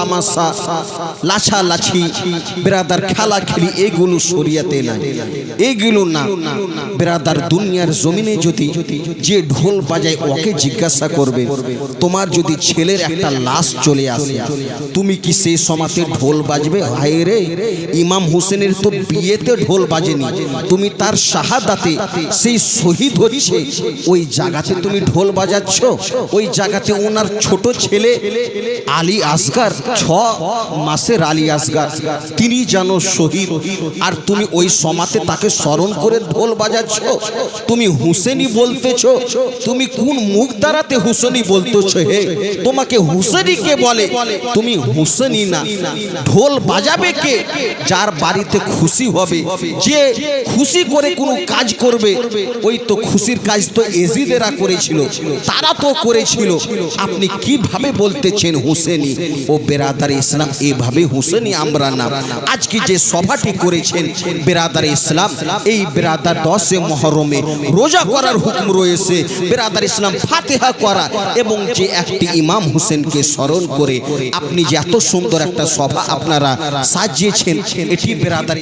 তামাশা লাছা লাছি বেরাদার খেলা খেলি, এগুলো শরিয়াতে নাই। এগুলো না। বেরাদার দুনিয়ার জমিনে যদি যে ঢোল বাজায় ওকে জিজ্ঞাসা করবে, তোমার যদি ছেলের একটা লাশ চলে আসে, তুমি কি সেই সমাতে ঢোল বাজবে? হায় রে, ইমাম হোসেনের তো বিয়েতে ঢোল বাজেনি। তুমি তার শাহাদাতে সেই শহীদ হচ্ছে। ওই জায়গাতে তুমি ঢোল বাজাচ্ছ। ওই জায়গাতে ওনার ছোট ছেলে আলী আসগার মাসের আলী আসগার। তিনি যেন শহীদ। আর তুমি ওই সমাতে তাকে স্মরণ করে ঢোল বাজাচ্ছ। তুমি হুসেনি বলতেছ। তুমি কোন মুখ হুসেনি বলতেছ হে? তোমাকে হুসেনি কে বলে? তুমি হুসেনি না। ঢোল বাজাবে কে? যার বাড়িতে খুশি হবে। যে খুশি করে কোনো কাজ করবে, ওই তো খুশির কাজ তো এজিদেরা করেছিল। তারা তো করেছিল। আপনি কীভাবে বলতেছেন হুসেনি? ও বেরাদার ইসলাম, এভাবে হুসেনি আমরা না আজকে যে সভাটি করেছেন বেরাদার ইসলাম, এই বেরাদার দশে মহরমে রোজা করার হুকুম রয়েছে। বেরাদার ইসলাম ফাতেহা করা এবং যে একটি ইমাম হোসেনকে স্মরণ করে, আপনি যে এত সুন্দর একটা সভা আপনারা সাজিয়েছেন, এটি বেরাদার